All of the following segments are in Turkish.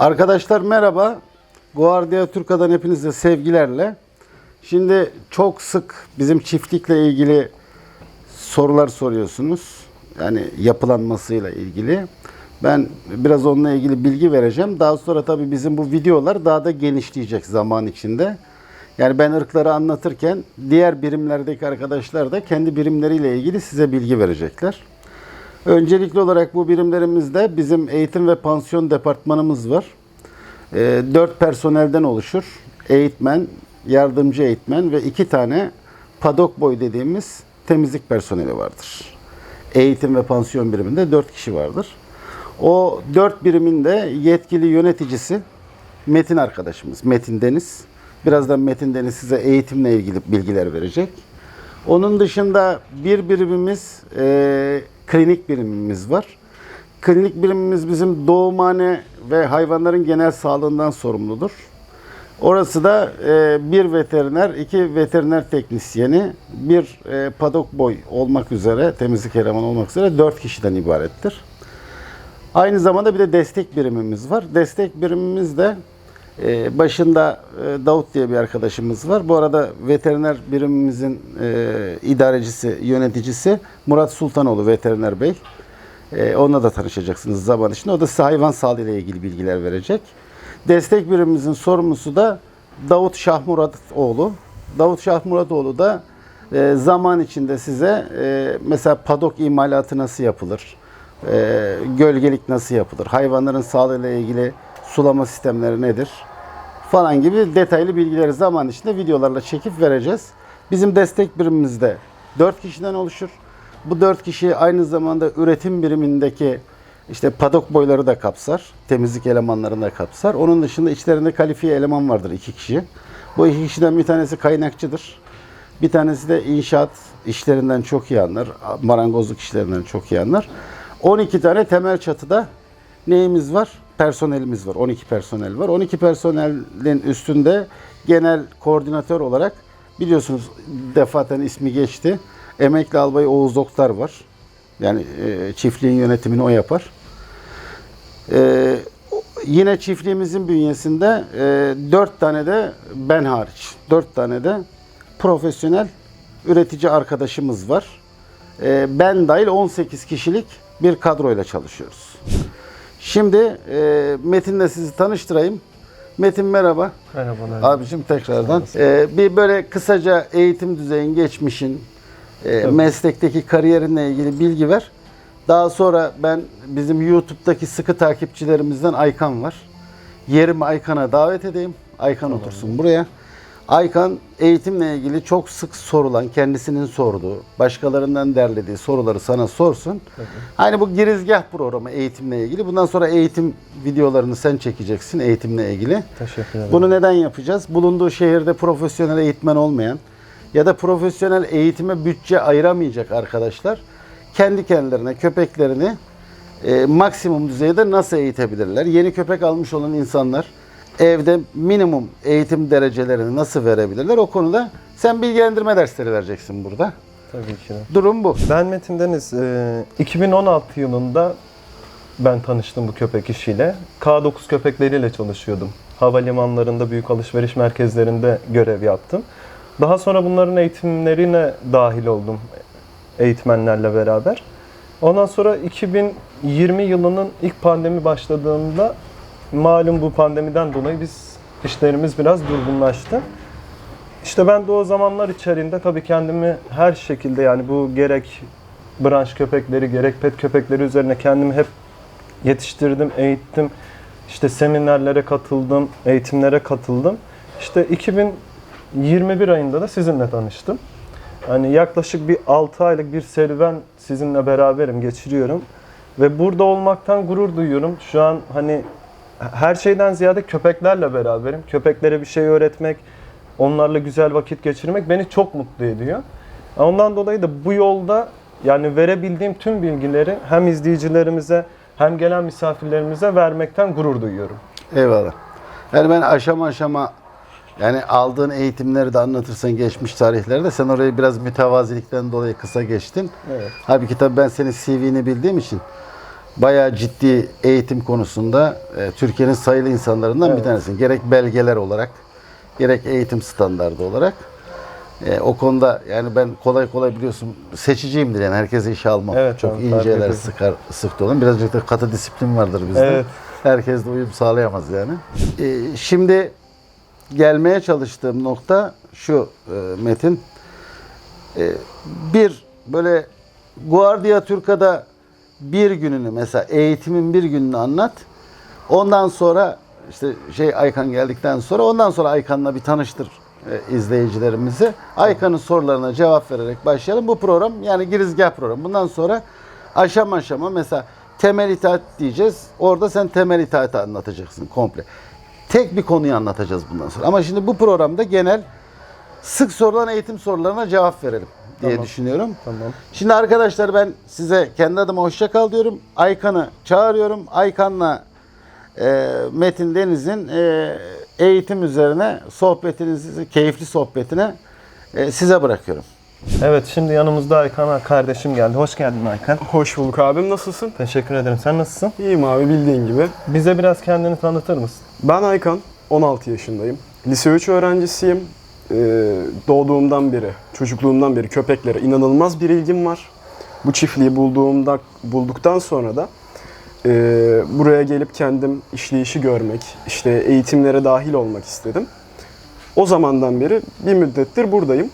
Arkadaşlar merhaba. Guardia Turca'dan hepinize sevgilerle. Şimdi çok sık bizim çiftlikle ilgili sorular soruyorsunuz. Yani yapılanmasıyla ilgili. Ben biraz onunla ilgili bilgi vereceğim. Daha sonra tabii bizim bu videolar daha da genişleyecek zaman içinde. Yani ben ırkları anlatırken diğer birimlerdeki arkadaşlar da kendi birimleriyle ilgili size bilgi verecekler. Öncelikli olarak bu birimlerimizde bizim eğitim ve pansiyon departmanımız var. E, dört personelden oluşur. Eğitmen, yardımcı eğitmen ve iki tane padok boy dediğimiz temizlik personeli vardır. Eğitim ve pansiyon biriminde dört kişi vardır. O dört birimin de yetkili yöneticisi Metin arkadaşımız, Metin Deniz. Birazdan Metin Deniz size eğitimle ilgili bilgiler verecek. Onun dışında bir birimimiz, e, klinik birimimiz var. Klinik birimimiz bizim doğumhane ve hayvanların genel sağlığından sorumludur. Orası da e, bir veteriner, iki veteriner teknisyeni, bir e, padok boy olmak üzere, temizlik elemanı olmak üzere dört kişiden ibarettir. Aynı zamanda bir de destek birimimiz var. Destek birimimiz de e, başında e, Davut diye bir arkadaşımız var. Bu arada veteriner birimimizin e, idarecisi, yöneticisi Murat Sultanoğlu veteriner bey. E, onunla da tanışacaksınız zaman içinde. O da size hayvan sağlığı ile ilgili bilgiler verecek. Destek birimimizin sorumlusu da Davut Şahmuratoğlu. Davut Şahmuratoğlu da e, zaman içinde size mesela padok imalatı nasıl yapılır? Gölgelik nasıl yapılır? Hayvanların sağlığıyla ilgili sulama sistemleri nedir? Falan gibi detaylı bilgileri zaman içinde videolarla çekip vereceğiz. Bizim destek birimimizde 4 kişiden oluşur. Bu 4 kişi aynı zamanda üretim birimindeki işte padok boyları da kapsar. Temizlik elemanlarını da kapsar. Onun dışında içlerinde kalifiye eleman vardır iki kişi. Bu iki kişiden bir tanesi kaynakçıdır. Bir tanesi de inşaat işlerinden çok iyi anlar. Marangozluk işlerinden çok iyi anlar. 12 tane temel çatıda neyimiz var? Personelimiz var. 12 personel var. 12 personelin üstünde genel koordinatör olarak biliyorsunuz defaten ismi geçti. Emekli albay Oğuz Doktar var. Yani e, çiftliğin yönetimini o yapar. E, yine çiftliğimizin bünyesinde e, 4 tane de ben hariç 4 tane de profesyonel üretici arkadaşımız var. E, ben dahil 18 kişilik bir kadroyla çalışıyoruz. Şimdi e, Metin'le sizi tanıştırayım. Metin merhaba. Merhabalar. Abicim tekrardan. Ee, bir böyle kısaca eğitim düzeyin, geçmişin, e, meslekteki kariyerinle ilgili bilgi ver. Daha sonra ben bizim YouTube'daki sıkı takipçilerimizden Aykan var. Yerimi Aykan'a davet edeyim. Aykan otursun buraya. Aykan eğitimle ilgili çok sık sorulan, kendisinin sorduğu, başkalarından derlediği soruları sana sorsun. Hani bu girizgah programı eğitimle ilgili. Bundan sonra eğitim videolarını sen çekeceksin eğitimle ilgili. Teşekkür ederim. Bunu neden yapacağız? Bulunduğu şehirde profesyonel eğitmen olmayan ya da profesyonel eğitime bütçe ayıramayacak arkadaşlar kendi kendilerine köpeklerini e, maksimum düzeyde nasıl eğitebilirler? Yeni köpek almış olan insanlar evde minimum eğitim derecelerini nasıl verebilirler? O konuda sen bilgilendirme dersleri vereceksin burada. Tabii ki de. Durum bu. Ben Metin Deniz. e, 2016 yılında ben tanıştım bu köpek işiyle. K9 köpekleriyle çalışıyordum. Havalimanlarında, büyük alışveriş merkezlerinde görev yaptım. Daha sonra bunların eğitimlerine dahil oldum eğitmenlerle beraber. Ondan sonra 2020 yılının ilk pandemi başladığında malum bu pandemiden dolayı biz işlerimiz biraz durgunlaştı. İşte ben de o zamanlar içerisinde tabii kendimi her şekilde yani bu gerek branş köpekleri gerek pet köpekleri üzerine kendimi hep yetiştirdim, eğittim. İşte seminerlere katıldım, eğitimlere katıldım. İşte 2021 ayında da sizinle tanıştım. Hani yaklaşık bir 6 aylık bir serüven sizinle beraberim, geçiriyorum. Ve burada olmaktan gurur duyuyorum. Şu an hani her şeyden ziyade köpeklerle beraberim. Köpeklere bir şey öğretmek, onlarla güzel vakit geçirmek beni çok mutlu ediyor. Ondan dolayı da bu yolda yani verebildiğim tüm bilgileri hem izleyicilerimize hem gelen misafirlerimize vermekten gurur duyuyorum. Eyvallah. Yani ben aşama aşama yani aldığın eğitimleri de anlatırsan geçmiş tarihlerde sen orayı biraz mütevazilikten dolayı kısa geçtin. Evet. Halbuki tabii ben senin CV'ni bildiğim için bayağı ciddi eğitim konusunda e, Türkiye'nin sayılı insanlarından bir tanesi. Gerek belgeler olarak, gerek eğitim standardı olarak. E, o konuda yani ben kolay kolay biliyorsun seçiciyimdir yani herkese işe almam. Evet, Çok tamam, inceler, sıkar, sık dolan. Birazcık da katı disiplin vardır bizde. Evet. Herkes de uyum sağlayamaz yani. E, şimdi gelmeye çalıştığım nokta şu e, Metin. E, bir böyle Guardia Turca'da bir gününü mesela eğitimin bir gününü anlat. Ondan sonra işte şey Aykan geldikten sonra ondan sonra Aykan'la bir tanıştır e, izleyicilerimizi. Aykan'ın sorularına cevap vererek başlayalım. Bu program yani girizgah programı. Bundan sonra aşama aşama mesela temel itaat diyeceğiz. Orada sen temel itaati anlatacaksın komple. Tek bir konuyu anlatacağız bundan sonra. Ama şimdi bu programda genel sık sorulan eğitim sorularına cevap verelim diye Tamam. düşünüyorum. Tamam. Şimdi arkadaşlar ben size kendi adıma hoşça kal diyorum. Aykan'ı çağırıyorum. Aykan'la e, Metin Deniz'in e, eğitim üzerine sohbetinizi, keyifli sohbetine e, size bırakıyorum. Evet şimdi yanımızda Aykan kardeşim geldi. Hoş geldin Aykan. Hoş bulduk abim. Nasılsın? Teşekkür ederim. Sen nasılsın? İyiyim abi bildiğin gibi. Bize biraz kendini tanıtır mısın? Ben Aykan. 16 yaşındayım. Lise 3 öğrencisiyim. Ee, doğduğumdan beri, çocukluğumdan beri köpeklere inanılmaz bir ilgim var. Bu çiftliği bulduğumda bulduktan sonra da e, buraya gelip kendim işleyişi görmek, işte eğitimlere dahil olmak istedim. O zamandan beri bir müddettir buradayım.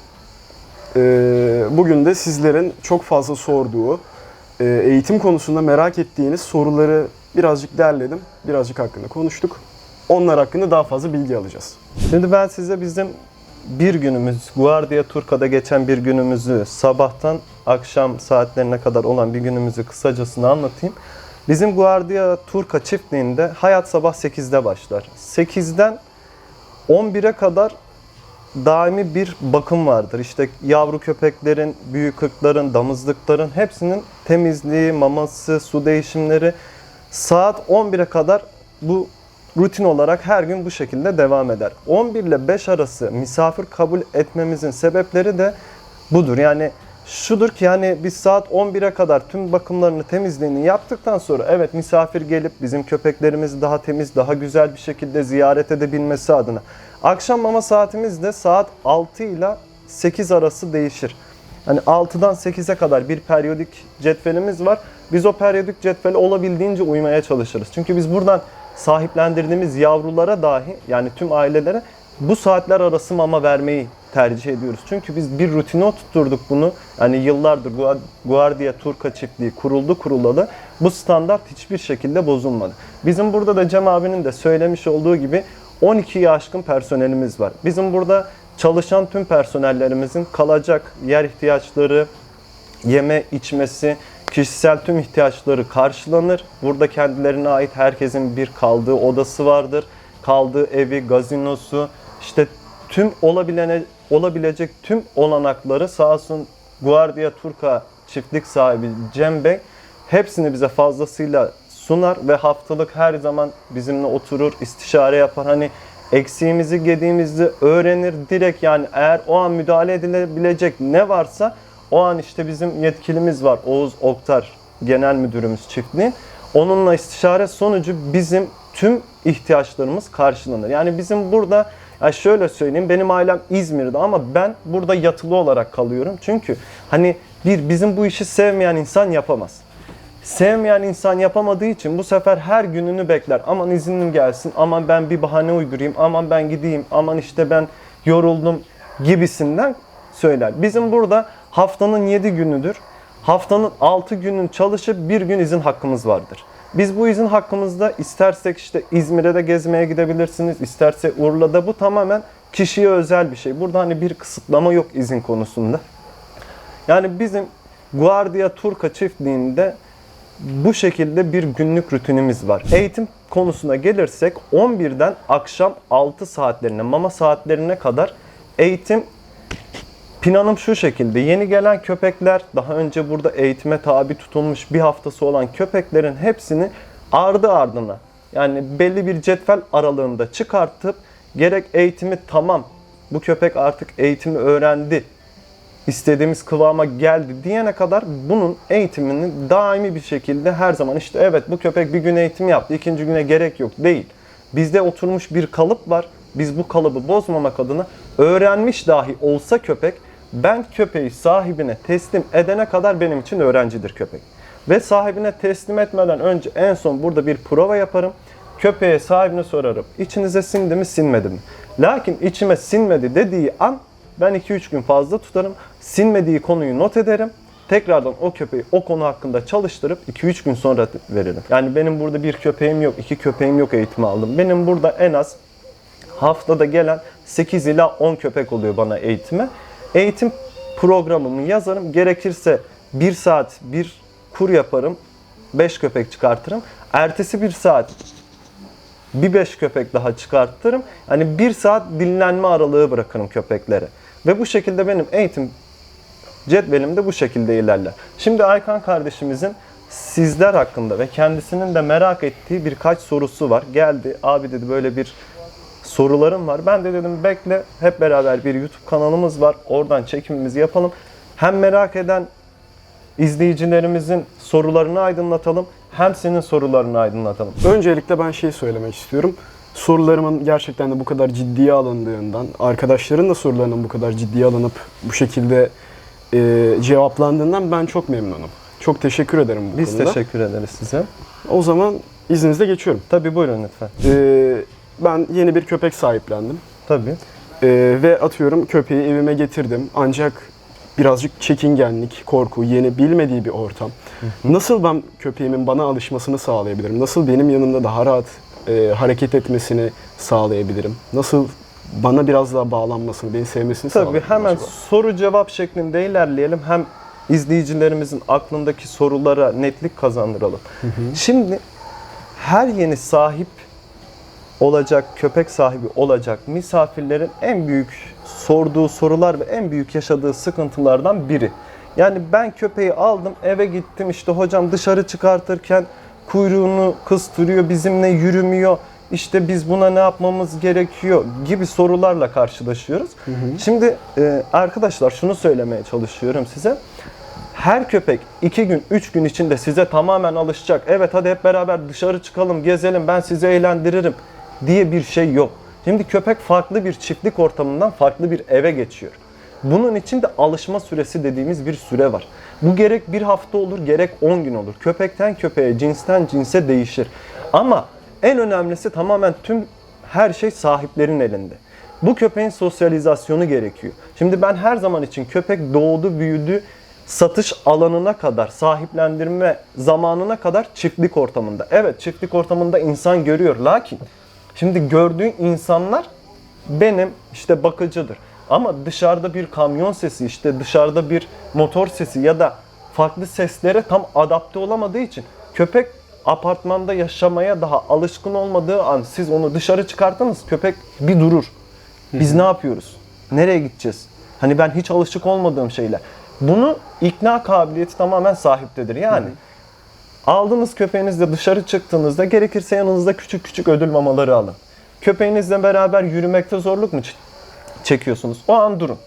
Ee, bugün de sizlerin çok fazla sorduğu, e, eğitim konusunda merak ettiğiniz soruları birazcık derledim. Birazcık hakkında konuştuk. Onlar hakkında daha fazla bilgi alacağız. Şimdi ben size bizim bir günümüz, Guardia Turca'da geçen bir günümüzü, sabahtan akşam saatlerine kadar olan bir günümüzü kısacasını anlatayım. Bizim Guardia Turca çiftliğinde hayat sabah 8'de başlar. 8'den 11'e kadar daimi bir bakım vardır. İşte yavru köpeklerin, büyük ırkların, damızlıkların hepsinin temizliği, maması, su değişimleri saat 11'e kadar bu rutin olarak her gün bu şekilde devam eder. 11 ile 5 arası misafir kabul etmemizin sebepleri de budur. Yani şudur ki yani biz saat 11'e kadar tüm bakımlarını temizliğini yaptıktan sonra evet misafir gelip bizim köpeklerimizi daha temiz, daha güzel bir şekilde ziyaret edebilmesi adına. Akşam mama saatimiz de saat 6 ile 8 arası değişir. Hani 6'dan 8'e kadar bir periyodik cetvelimiz var. Biz o periyodik cetvele olabildiğince uymaya çalışırız. Çünkü biz buradan sahiplendirdiğimiz yavrulara dahi yani tüm ailelere bu saatler arası mama vermeyi tercih ediyoruz. Çünkü biz bir rutine oturtturduk bunu. Yani yıllardır Gua- Guardia Turca çiftliği kuruldu kurulalı. Bu standart hiçbir şekilde bozulmadı. Bizim burada da Cem abinin de söylemiş olduğu gibi 12'yi aşkın personelimiz var. Bizim burada çalışan tüm personellerimizin kalacak yer ihtiyaçları, yeme içmesi, kişisel tüm ihtiyaçları karşılanır. Burada kendilerine ait herkesin bir kaldığı odası vardır. Kaldığı evi, gazinosu, işte tüm olabilene, olabilecek tüm olanakları sağ olsun Guardia Turca çiftlik sahibi Cem Bey hepsini bize fazlasıyla sunar ve haftalık her zaman bizimle oturur, istişare yapar. Hani eksiğimizi, gediğimizi öğrenir direkt yani eğer o an müdahale edilebilecek ne varsa o an işte bizim yetkilimiz var Oğuz Oktar genel müdürümüz çiftliğin. Onunla istişare sonucu bizim tüm ihtiyaçlarımız karşılanır. Yani bizim burada ya şöyle söyleyeyim benim ailem İzmir'de ama ben burada yatılı olarak kalıyorum. Çünkü hani bir bizim bu işi sevmeyen insan yapamaz. Sevmeyen insan yapamadığı için bu sefer her gününü bekler. Aman iznim gelsin, aman ben bir bahane uydurayım, aman ben gideyim, aman işte ben yoruldum gibisinden söyler. Bizim burada haftanın 7 günüdür. Haftanın 6 günün çalışıp bir gün izin hakkımız vardır. Biz bu izin hakkımızda istersek işte İzmir'e de gezmeye gidebilirsiniz, isterse Urla'da bu tamamen kişiye özel bir şey. Burada hani bir kısıtlama yok izin konusunda. Yani bizim Guardia Turca çiftliğinde bu şekilde bir günlük rutinimiz var. Eğitim konusuna gelirsek 11'den akşam 6 saatlerine, mama saatlerine kadar eğitim Planım şu şekilde. Yeni gelen köpekler, daha önce burada eğitime tabi tutulmuş bir haftası olan köpeklerin hepsini ardı ardına yani belli bir cetvel aralığında çıkartıp gerek eğitimi tamam bu köpek artık eğitimi öğrendi istediğimiz kıvama geldi diyene kadar bunun eğitimini daimi bir şekilde her zaman işte evet bu köpek bir gün eğitim yaptı, ikinci güne gerek yok değil. Bizde oturmuş bir kalıp var. Biz bu kalıbı bozmamak adına öğrenmiş dahi olsa köpek ben köpeği sahibine teslim edene kadar benim için öğrencidir köpek. Ve sahibine teslim etmeden önce en son burada bir prova yaparım. Köpeğe sahibine sorarım. İçinize sindi mi sinmedi mi? Lakin içime sinmedi dediği an ben 2-3 gün fazla tutarım. Sinmediği konuyu not ederim. Tekrardan o köpeği o konu hakkında çalıştırıp 2-3 gün sonra veririm. Yani benim burada bir köpeğim yok, iki köpeğim yok eğitimi aldım. Benim burada en az haftada gelen 8 ila 10 köpek oluyor bana eğitime. Eğitim programımı yazarım. Gerekirse 1 saat bir kur yaparım. 5 köpek çıkartırım. Ertesi bir saat bir 5 köpek daha çıkartırım. Hani 1 saat dinlenme aralığı bırakırım köpeklere. Ve bu şekilde benim eğitim cetvelim de bu şekilde ilerler. Şimdi Aykan kardeşimizin sizler hakkında ve kendisinin de merak ettiği birkaç sorusu var. Geldi abi dedi böyle bir sorularım var. Ben de dedim bekle hep beraber bir YouTube kanalımız var. Oradan çekimimizi yapalım. Hem merak eden izleyicilerimizin sorularını aydınlatalım hem senin sorularını aydınlatalım. Öncelikle ben şey söylemek istiyorum. Sorularımın gerçekten de bu kadar ciddiye alındığından, arkadaşların da sorularının bu kadar ciddiye alınıp bu şekilde e, cevaplandığından ben çok memnunum. Çok teşekkür ederim bu Biz konuda. teşekkür ederiz size. O zaman izninizle geçiyorum. Tabii buyurun lütfen. E, ben yeni bir köpek sahiplendim. Tabii. E, ve atıyorum köpeği evime getirdim. Ancak birazcık çekingenlik, korku, yeni bilmediği bir ortam. Nasıl ben köpeğimin bana alışmasını sağlayabilirim? Nasıl benim yanımda daha rahat e, hareket etmesini sağlayabilirim? Nasıl bana biraz daha bağlanmasını, beni sevmesini Tabii sağlayabilirim hemen acaba? soru cevap şeklinde ilerleyelim. Hem izleyicilerimizin aklındaki sorulara netlik kazandıralım. Şimdi her yeni sahip olacak, köpek sahibi olacak misafirlerin en büyük sorduğu sorular ve en büyük yaşadığı sıkıntılardan biri. Yani ben köpeği aldım, eve gittim işte hocam dışarı çıkartırken kuyruğunu kıstırıyor, bizimle yürümüyor. İşte biz buna ne yapmamız gerekiyor gibi sorularla karşılaşıyoruz. Şimdi e, arkadaşlar şunu söylemeye çalışıyorum size. Her köpek iki gün, üç gün içinde size tamamen alışacak. Evet hadi hep beraber dışarı çıkalım, gezelim, ben sizi eğlendiririm diye bir şey yok. Şimdi köpek farklı bir çiftlik ortamından farklı bir eve geçiyor. Bunun için de alışma süresi dediğimiz bir süre var. Bu gerek bir hafta olur, gerek 10 gün olur. Köpekten köpeğe, cinsten cinse değişir. Ama en önemlisi tamamen tüm her şey sahiplerin elinde. Bu köpeğin sosyalizasyonu gerekiyor. Şimdi ben her zaman için köpek doğdu, büyüdü, satış alanına kadar, sahiplendirme zamanına kadar çiftlik ortamında. Evet çiftlik ortamında insan görüyor. Lakin şimdi gördüğün insanlar benim işte bakıcıdır. Ama dışarıda bir kamyon sesi, işte dışarıda bir motor sesi ya da farklı seslere tam adapte olamadığı için köpek apartmanda yaşamaya daha alışkın olmadığı an siz onu dışarı çıkartınız köpek bir durur. Biz ne yapıyoruz? Nereye gideceğiz? Hani ben hiç alışık olmadığım şeyler. Bunu ikna kabiliyeti tamamen sahiptedir. Yani aldığınız köpeğinizle dışarı çıktığınızda gerekirse yanınızda küçük küçük ödül mamaları alın. Köpeğinizle beraber yürümekte zorluk mu çekiyorsunuz? O an durun.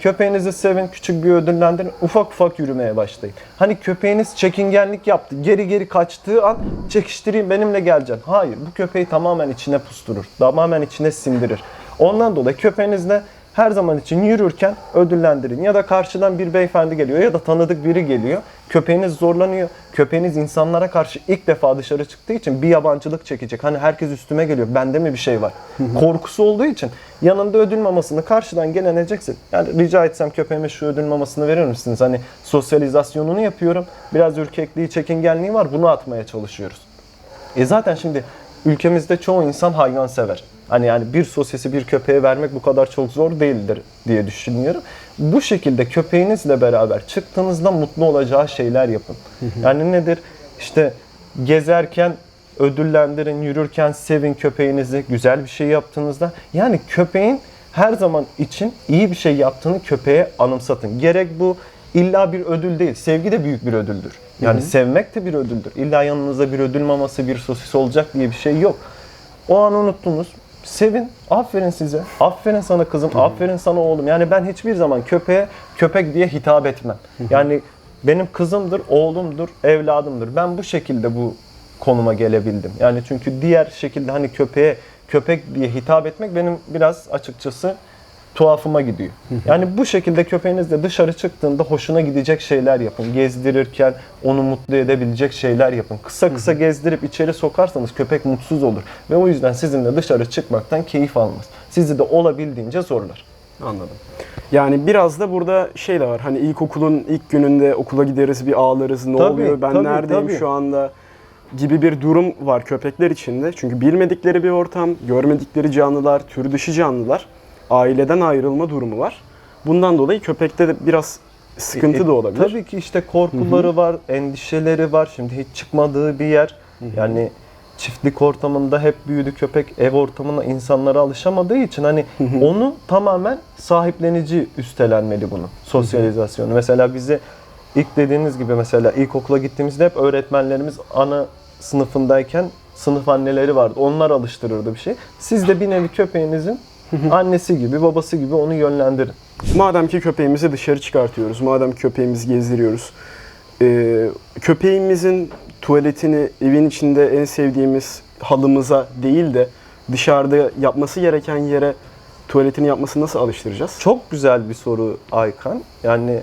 Köpeğinizi sevin, küçük bir ödüllendirin, ufak ufak yürümeye başlayın. Hani köpeğiniz çekingenlik yaptı, geri geri kaçtığı an çekiştireyim benimle geleceksin. Hayır, bu köpeği tamamen içine pusturur, tamamen içine sindirir. Ondan dolayı köpeğinizle her zaman için yürürken ödüllendirin. Ya da karşıdan bir beyefendi geliyor ya da tanıdık biri geliyor. Köpeğiniz zorlanıyor. Köpeğiniz insanlara karşı ilk defa dışarı çıktığı için bir yabancılık çekecek. Hani herkes üstüme geliyor. Bende mi bir şey var? Korkusu olduğu için yanında ödül mamasını karşıdan geleneceksin. Yani rica etsem köpeğime şu ödül mamasını verir misiniz? Hani sosyalizasyonunu yapıyorum. Biraz ürkekliği, çekingenliği var. Bunu atmaya çalışıyoruz. E zaten şimdi ülkemizde çoğu insan hayvan sever. Hani yani bir sosyesi bir köpeğe vermek bu kadar çok zor değildir diye düşünüyorum. Bu şekilde köpeğinizle beraber çıktığınızda mutlu olacağı şeyler yapın. Yani nedir? İşte gezerken ödüllendirin, yürürken sevin köpeğinizi, güzel bir şey yaptığınızda. Yani köpeğin her zaman için iyi bir şey yaptığını köpeğe anımsatın. Gerek bu illa bir ödül değil, sevgi de büyük bir ödüldür. Yani sevmek de bir ödüldür. İlla yanınızda bir ödül maması, bir sosis olacak diye bir şey yok. O an unuttunuz. Sevin. Aferin size. Aferin sana kızım. Aferin sana oğlum. Yani ben hiçbir zaman köpeğe köpek diye hitap etmem. Yani benim kızımdır, oğlumdur, evladımdır. Ben bu şekilde bu konuma gelebildim. Yani çünkü diğer şekilde hani köpeğe köpek diye hitap etmek benim biraz açıkçası tuhafıma gidiyor. Yani bu şekilde köpeğinizle dışarı çıktığında hoşuna gidecek şeyler yapın. Gezdirirken onu mutlu edebilecek şeyler yapın. Kısa kısa gezdirip içeri sokarsanız köpek mutsuz olur. Ve o yüzden sizinle dışarı çıkmaktan keyif almaz. Sizi de olabildiğince zorlar. Anladım. Yani biraz da burada şey de var. Hani ilkokulun ilk gününde okula gideriz bir ağlarız. Ne Tabii, oluyor? Ben tabii, neredeyim tabii. şu anda? gibi bir durum var köpekler içinde. Çünkü bilmedikleri bir ortam, görmedikleri canlılar, tür dışı canlılar, aileden ayrılma durumu var. Bundan dolayı köpekte de biraz sıkıntı E, da olabilir. Tabii ki işte korkuları var, endişeleri var. Şimdi hiç çıkmadığı bir yer. Yani çiftlik ortamında hep büyüdü köpek. Ev ortamına insanlara alışamadığı için hani onu tamamen sahiplenici üstlenmeli bunu. Sosyalizasyonu. Mesela bize ilk dediğiniz gibi mesela ilkokula gittiğimizde hep öğretmenlerimiz ana sınıfındayken sınıf anneleri vardı. Onlar alıştırırdı bir şey. Siz de bir nevi köpeğinizin annesi gibi, babası gibi onu yönlendirin. Madem ki köpeğimizi dışarı çıkartıyoruz, madem köpeğimizi gezdiriyoruz, e, köpeğimizin tuvaletini evin içinde en sevdiğimiz halımıza değil de dışarıda yapması gereken yere tuvaletini yapmasını nasıl alıştıracağız? Çok güzel bir soru Aykan. Yani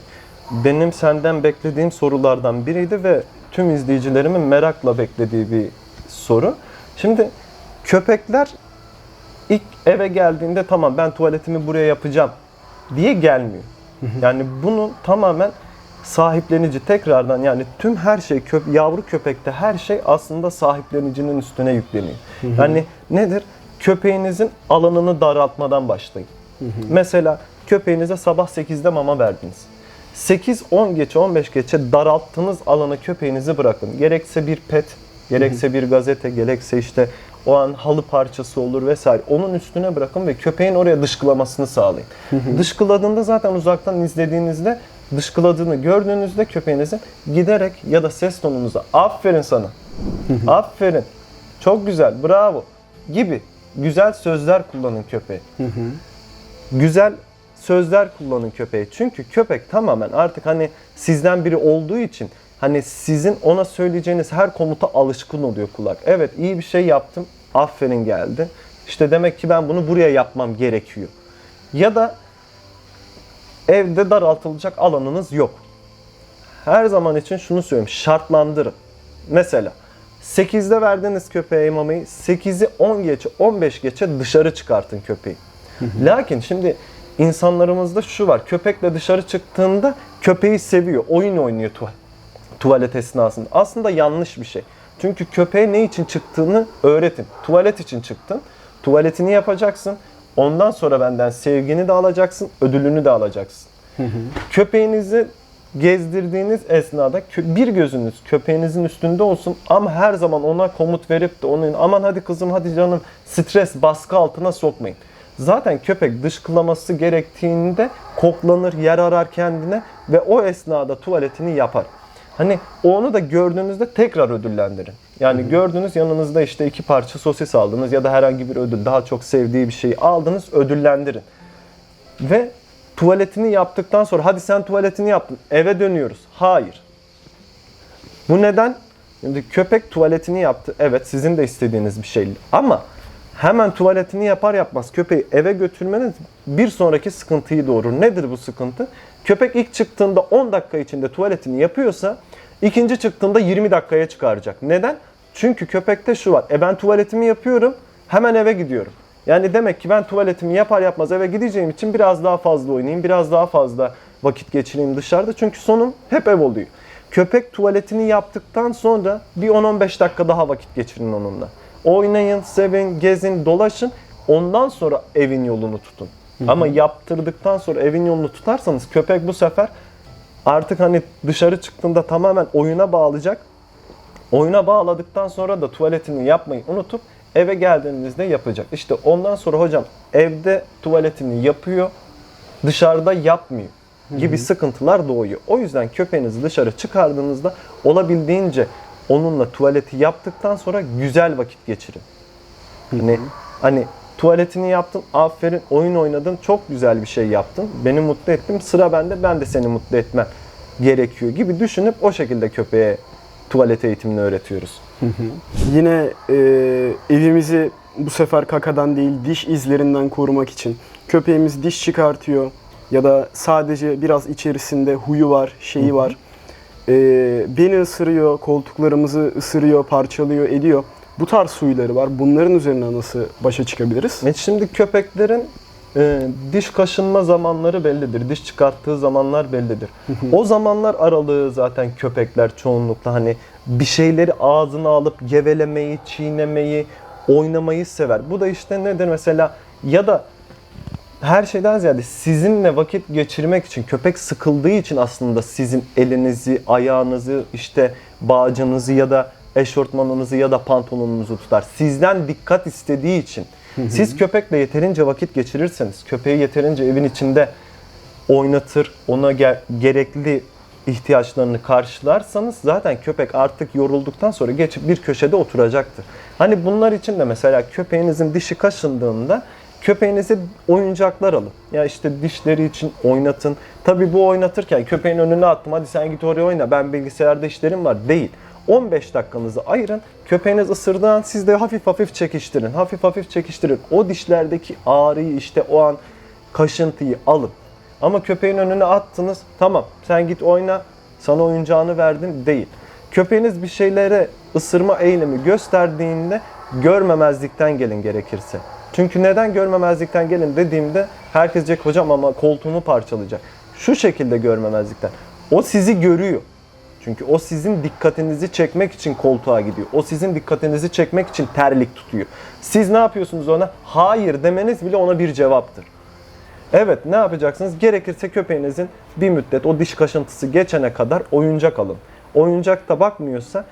benim senden beklediğim sorulardan biriydi ve tüm izleyicilerimin merakla beklediği bir soru. Şimdi köpekler eve geldiğinde tamam ben tuvaletimi buraya yapacağım diye gelmiyor. Yani bunu tamamen sahiplenici tekrardan yani tüm her şey köp yavru köpekte her şey aslında sahiplenicinin üstüne yükleniyor. Yani nedir? Köpeğinizin alanını daraltmadan başlayın. Mesela köpeğinize sabah 8'de mama verdiniz. 8-10 geçe 15 geçe daralttığınız alana köpeğinizi bırakın. Gerekse bir pet, gerekse bir gazete, gerekse işte o an halı parçası olur vesaire. Onun üstüne bırakın ve köpeğin oraya dışkılamasını sağlayın. Dışkıladığında zaten uzaktan izlediğinizde dışkıladığını gördüğünüzde köpeğinizin giderek ya da ses tonunuza aferin sana, aferin, çok güzel, bravo gibi güzel sözler kullanın köpeğe güzel sözler kullanın köpeğe. Çünkü köpek tamamen artık hani sizden biri olduğu için hani sizin ona söyleyeceğiniz her komuta alışkın oluyor kulak. Evet iyi bir şey yaptım. Aferin geldi. İşte demek ki ben bunu buraya yapmam gerekiyor. Ya da evde daraltılacak alanınız yok. Her zaman için şunu söylüyorum. Şartlandırın. Mesela 8'de verdiniz köpeğe mamayı. 8'i 10 geçe 15 geçe dışarı çıkartın köpeği. Lakin şimdi insanlarımızda şu var. Köpekle dışarı çıktığında köpeği seviyor. Oyun oynuyor tuval tuvalet esnasında. Aslında yanlış bir şey. Çünkü köpeğe ne için çıktığını öğretin. Tuvalet için çıktın. Tuvaletini yapacaksın. Ondan sonra benden sevgini de alacaksın, ödülünü de alacaksın. Köpeğinizi gezdirdiğiniz esnada bir gözünüz köpeğinizin üstünde olsun ama her zaman ona komut verip de onun aman hadi kızım hadi canım stres baskı altına sokmayın. Zaten köpek dışkılaması gerektiğinde koklanır, yer arar kendine ve o esnada tuvaletini yapar. Hani onu da gördüğünüzde tekrar ödüllendirin. Yani gördünüz yanınızda işte iki parça sosis aldınız ya da herhangi bir ödül, daha çok sevdiği bir şeyi aldınız, ödüllendirin. Ve tuvaletini yaptıktan sonra hadi sen tuvaletini yaptın eve dönüyoruz. Hayır. Bu neden? Şimdi köpek tuvaletini yaptı. Evet sizin de istediğiniz bir şey. Ama hemen tuvaletini yapar yapmaz köpeği eve götürmeniz bir sonraki sıkıntıyı doğurur. Nedir bu sıkıntı? Köpek ilk çıktığında 10 dakika içinde tuvaletini yapıyorsa ikinci çıktığında 20 dakikaya çıkaracak. Neden? Çünkü köpekte şu var. E ben tuvaletimi yapıyorum hemen eve gidiyorum. Yani demek ki ben tuvaletimi yapar yapmaz eve gideceğim için biraz daha fazla oynayayım, biraz daha fazla vakit geçireyim dışarıda. Çünkü sonum hep ev oluyor. Köpek tuvaletini yaptıktan sonra bir 10-15 dakika daha vakit geçirin onunla. Oynayın, sevin, gezin, dolaşın. Ondan sonra evin yolunu tutun. Ama yaptırdıktan sonra evin yolunu tutarsanız köpek bu sefer artık hani dışarı çıktığında tamamen oyuna bağlayacak. Oyuna bağladıktan sonra da tuvaletini yapmayı unutup eve geldiğinizde yapacak. İşte ondan sonra hocam evde tuvaletini yapıyor, dışarıda yapmıyor gibi sıkıntılar doğuyor. O yüzden köpeğinizi dışarı çıkardığınızda olabildiğince onunla tuvaleti yaptıktan sonra güzel vakit geçirin. Hani hani Tuvaletini yaptın, aferin, oyun oynadın, çok güzel bir şey yaptın. Beni mutlu ettim, sıra bende, ben de seni mutlu etmem gerekiyor gibi düşünüp o şekilde köpeğe tuvalet eğitimini öğretiyoruz. Yine e, evimizi bu sefer kakadan değil diş izlerinden korumak için köpeğimiz diş çıkartıyor ya da sadece biraz içerisinde huyu var, şeyi var. E, beni ısırıyor, koltuklarımızı ısırıyor, parçalıyor, ediyor. Bu tarz huyları var. Bunların üzerine nasıl başa çıkabiliriz? E şimdi köpeklerin e, diş kaşınma zamanları bellidir. Diş çıkarttığı zamanlar bellidir. o zamanlar aralığı zaten köpekler çoğunlukla hani bir şeyleri ağzına alıp gevelemeyi, çiğnemeyi, oynamayı sever. Bu da işte nedir mesela ya da her şeyden ziyade sizinle vakit geçirmek için köpek sıkıldığı için aslında sizin elinizi, ayağınızı, işte bağcınızı ya da eşortmanınızı ya da pantolonunuzu tutar. Sizden dikkat istediği için. Siz köpekle yeterince vakit geçirirseniz, köpeği yeterince evin içinde oynatır, ona ge- gerekli ihtiyaçlarını karşılarsanız zaten köpek artık yorulduktan sonra geçip bir köşede oturacaktır. Hani bunlar için de mesela köpeğinizin dişi kaşındığında köpeğinize oyuncaklar alın. Ya işte dişleri için oynatın. Tabii bu oynatırken köpeğin önüne attım hadi sen git oraya oyna ben bilgisayarda işlerim var değil. 15 dakikanızı ayırın. Köpeğiniz ısırdığı an siz de hafif hafif çekiştirin. Hafif hafif çekiştirin. O dişlerdeki ağrıyı işte o an kaşıntıyı alın. Ama köpeğin önüne attınız. Tamam sen git oyna. Sana oyuncağını verdim değil. Köpeğiniz bir şeylere ısırma eğilimi gösterdiğinde görmemezlikten gelin gerekirse. Çünkü neden görmemezlikten gelin dediğimde herkes diyecek hocam ama koltuğumu parçalayacak. Şu şekilde görmemezlikten. O sizi görüyor. Çünkü o sizin dikkatinizi çekmek için koltuğa gidiyor. O sizin dikkatinizi çekmek için terlik tutuyor. Siz ne yapıyorsunuz ona? Hayır demeniz bile ona bir cevaptır. Evet ne yapacaksınız? Gerekirse köpeğinizin bir müddet o diş kaşıntısı geçene kadar oyuncak alın. Oyuncakta bakmıyorsa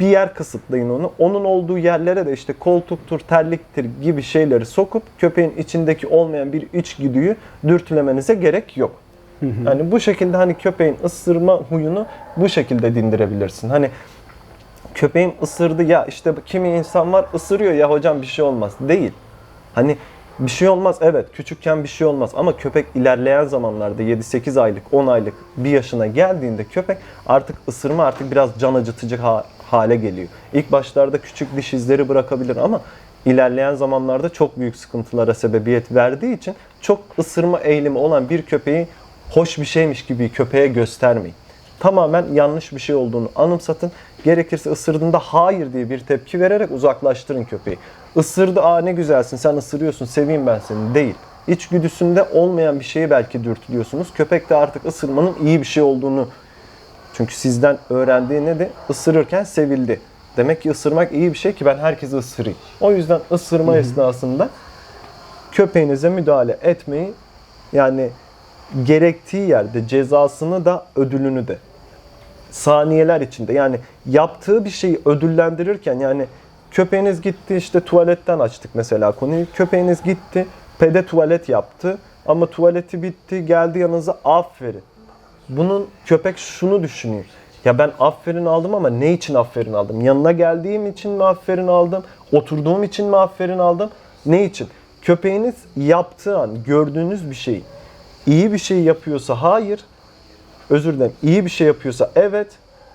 bir yer kısıtlayın onu. Onun olduğu yerlere de işte koltuktur, terliktir gibi şeyleri sokup köpeğin içindeki olmayan bir içgüdüyü dürtülemenize gerek yok. Hani bu şekilde hani köpeğin ısırma huyunu bu şekilde dindirebilirsin. Hani köpeğim ısırdı ya işte kimi insan var ısırıyor ya hocam bir şey olmaz. Değil. Hani bir şey olmaz evet küçükken bir şey olmaz ama köpek ilerleyen zamanlarda 7-8 aylık 10 aylık bir yaşına geldiğinde köpek artık ısırma artık biraz can acıtıcı ha- hale geliyor. İlk başlarda küçük diş izleri bırakabilir ama ilerleyen zamanlarda çok büyük sıkıntılara sebebiyet verdiği için çok ısırma eğilimi olan bir köpeği hoş bir şeymiş gibi köpeğe göstermeyin. Tamamen yanlış bir şey olduğunu anımsatın. Gerekirse ısırdığında hayır diye bir tepki vererek uzaklaştırın köpeği. Isırdı aa ne güzelsin sen ısırıyorsun seveyim ben seni değil. İçgüdüsünde olmayan bir şeyi belki dürtülüyorsunuz. Köpek de artık ısırmanın iyi bir şey olduğunu çünkü sizden öğrendiği ne de ısırırken sevildi. Demek ki ısırmak iyi bir şey ki ben herkesi ısırayım. O yüzden ısırma esnasında köpeğinize müdahale etmeyi yani gerektiği yerde cezasını da ödülünü de saniyeler içinde yani yaptığı bir şeyi ödüllendirirken yani köpeğiniz gitti işte tuvaletten açtık mesela konuyu köpeğiniz gitti pede tuvalet yaptı ama tuvaleti bitti geldi yanınıza aferin bunun köpek şunu düşünüyor. Ya ben aferin aldım ama ne için aferin aldım? Yanına geldiğim için mi aferin aldım? Oturduğum için mi aferin aldım? Ne için? Köpeğiniz yaptığı an gördüğünüz bir şeyi iyi bir şey yapıyorsa hayır, özür dilerim iyi bir şey yapıyorsa evet,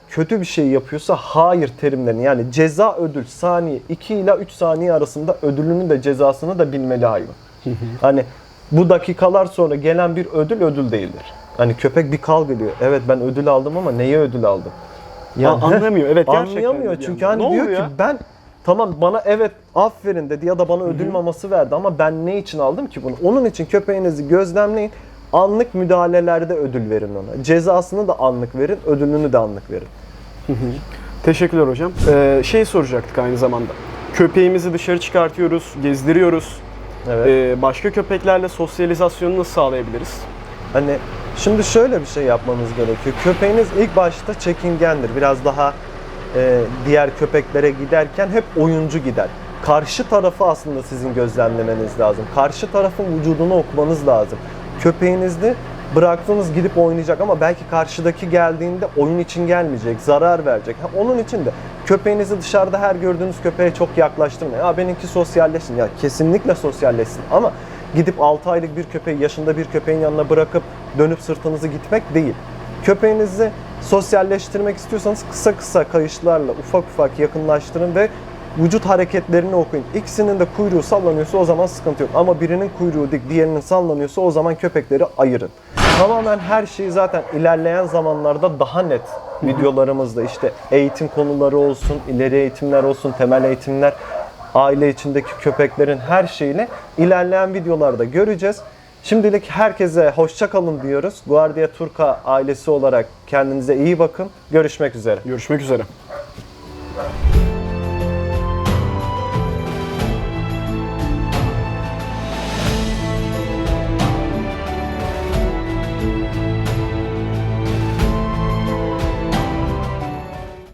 kötü bir şey yapıyorsa hayır terimlerini yani ceza ödül saniye 2 ila 3 saniye arasında ödülünü de cezasını da bilmeli hayvan. hani bu dakikalar sonra gelen bir ödül ödül değildir. Hani köpek bir kal geliyor. Evet ben ödül aldım ama neye ödül aldım? A- anlamıyor. Evet gerçekten. Anlayamıyor çünkü hani diyor oluyor ki ya? ben tamam bana evet aferin dedi ya da bana ödül maması verdi ama ben ne için aldım ki bunu? Onun için köpeğinizi gözlemleyin. Anlık müdahalelerde ödül verin ona. Cezasını da anlık verin, ödülünü de anlık verin. Teşekkürler hocam. Ee, şey soracaktık aynı zamanda. Köpeğimizi dışarı çıkartıyoruz, gezdiriyoruz. Evet. Ee, başka köpeklerle sosyalizasyonu nasıl sağlayabiliriz? Hani şimdi şöyle bir şey yapmanız gerekiyor. Köpeğiniz ilk başta çekingendir. Biraz daha e, diğer köpeklere giderken hep oyuncu gider. Karşı tarafı aslında sizin gözlemlemeniz lazım. Karşı tarafın vücudunu okumanız lazım. Köpeğinizde bıraktığınız gidip oynayacak ama belki karşıdaki geldiğinde oyun için gelmeyecek, zarar verecek. Ha, onun için de Köpeğinizi dışarıda her gördüğünüz köpeğe çok yaklaştırmayın. Ya benimki sosyalleşsin. Ya kesinlikle sosyalleşsin ama gidip 6 aylık bir köpeği yaşında bir köpeğin yanına bırakıp dönüp sırtınızı gitmek değil. Köpeğinizi sosyalleştirmek istiyorsanız kısa kısa kayışlarla ufak ufak yakınlaştırın ve vücut hareketlerini okuyun. İkisinin de kuyruğu sallanıyorsa o zaman sıkıntı yok. Ama birinin kuyruğu dik, diğerinin sallanıyorsa o zaman köpekleri ayırın. Tamamen her şeyi zaten ilerleyen zamanlarda daha net videolarımızda işte eğitim konuları olsun, ileri eğitimler olsun, temel eğitimler, aile içindeki köpeklerin her şeyini ilerleyen videolarda göreceğiz. Şimdilik herkese hoşça kalın diyoruz. Guardia Turca ailesi olarak kendinize iyi bakın. Görüşmek üzere. Görüşmek üzere.